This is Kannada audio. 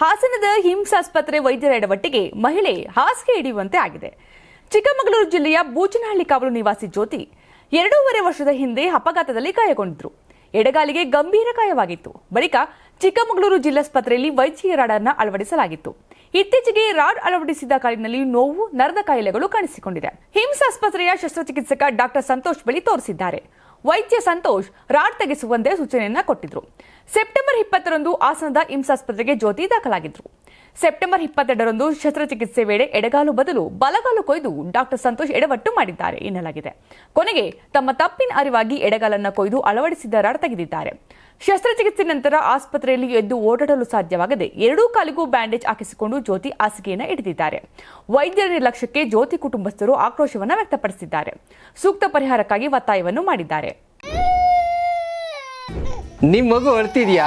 ಹಾಸನದ ಹಿಮ್ಸ್ ಆಸ್ಪತ್ರೆ ವೈದ್ಯರ ಎಡವಟ್ಟಿಗೆ ಮಹಿಳೆ ಹಾಸಿಗೆ ಹಿಡಿಯುವಂತೆ ಆಗಿದೆ. ಚಿಕ್ಕಮಗಳೂರು ಜಿಲ್ಲೆಯ ಬೂಚನಹಳ್ಳಿ ಕಾವಲು ನಿವಾಸಿ ಜ್ಯೋತಿ ಎರಡೂವರೆ ವರ್ಷದ ಹಿಂದೆ ಅಪಘಾತದಲ್ಲಿ ಗಾಯಗೊಂಡಿದ್ರು. ಎಡಗಾಲಿಗೆ ಗಂಭೀರ ಗಾಯವಾಗಿತ್ತು. ಬಳಿಕ ಚಿಕ್ಕಮಗಳೂರು ಜಿಲ್ಲಾಸ್ಪತ್ರೆಯಲ್ಲಿ ವೈದ್ಯಕೀಯ ರಾಡ್ ಅನ್ನ ಅಳವಡಿಸಲಾಗಿತ್ತು. ಇತ್ತೀಚೆಗೆ ರಾಡ್ ಅಳವಡಿಸಿದ ಕಾಲಿನಲ್ಲಿ ನೋವು, ನರದ ಕಾಯಿಲೆಗಳು ಕಾಣಿಸಿಕೊಂಡಿದೆ. ಹಿಮ್ಸ್ ಆಸ್ಪತ್ರೆಯ ಶಸ್ತ್ರಚಿಕಿತ್ಸಕ ಡಾಕ್ಟರ್ ಸಂತೋಷ್ ಬಳಿ ತೋರಿಸಿದ್ದಾರೆ. ವೈದ್ಯ ಸಂತೋಷ್ ರಾಡ್ ತೆಗೆಸುವಂತೆ ಸೂಚನೆಯನ್ನ ಕೊಟ್ಟಿದ್ರು. ಸೆಪ್ಟೆಂಬರ್ ಇಪ್ಪತ್ತರಂದು ಹಾಸನದ ಇಮ್ಸ್ ಆಸ್ಪತ್ರೆಗೆ ಜ್ಯೋತಿ ದಾಖಲಾಗಿದ್ರು. ಸೆಪ್ಟೆಂಬರ್ ಇಪ್ಪತ್ತೆರಡರಂದು ಶಸ್ತ್ರಚಿಕಿತ್ಸೆ ವೇಳೆ ಎಡಗಾಲು ಬದಲು ಬಲಗಾಲು ಕೊಯ್ದು ಡಾಕ್ಟರ್ ಸಂತೋಷ್ ಎಡವಟ್ಟು ಮಾಡಿದ್ದಾರೆ ಎನ್ನಲಾಗಿದೆ. ಕೊನೆಗೆ ತಮ್ಮ ತಪ್ಪಿನ ಅರಿವಾಗಿ ಎಡಗಾಲನ್ನ ಕೊಯ್ದು ಅಳವಡಿಸಿದ ರಾಡ್ ತೆಗೆದಿದ್ದಾರೆ. ಶಸ್ತ್ರಚಿಕಿತ್ಸೆ ನಂತರ ಆಸ್ಪತ್ರೆಯಲ್ಲಿ ಎದ್ದು ಓಡಾಡಲು ಸಾಧ್ಯವಾಗದೆ ಎರಡೂ ಕಾಲಿಗೂ ಬ್ಯಾಂಡೇಜ್ ಹಾಕಿಸಿಕೊಂಡು ಜ್ಯೋತಿ ಹಾಸಿಗೆಯನ್ನು ಹಿಡಿದಿದ್ದಾರೆ. ವೈದ್ಯರ ನಿರ್ಲಕ್ಷ್ಯಕ್ಕೆ ಜ್ಯೋತಿ ಕುಟುಂಬಸ್ಥರು ಆಕ್ರೋಶವನ್ನು ವ್ಯಕ್ತಪಡಿಸಿದ್ದಾರೆ. ಸೂಕ್ತ ಪರಿಹಾರಕ್ಕಾಗಿ ಒತ್ತಾಯವನ್ನು ಮಾಡಿದ್ದಾರೆ. ನಿಮ್ಮ ಮಗು ಅಳ್ತಿದ್ಯಾ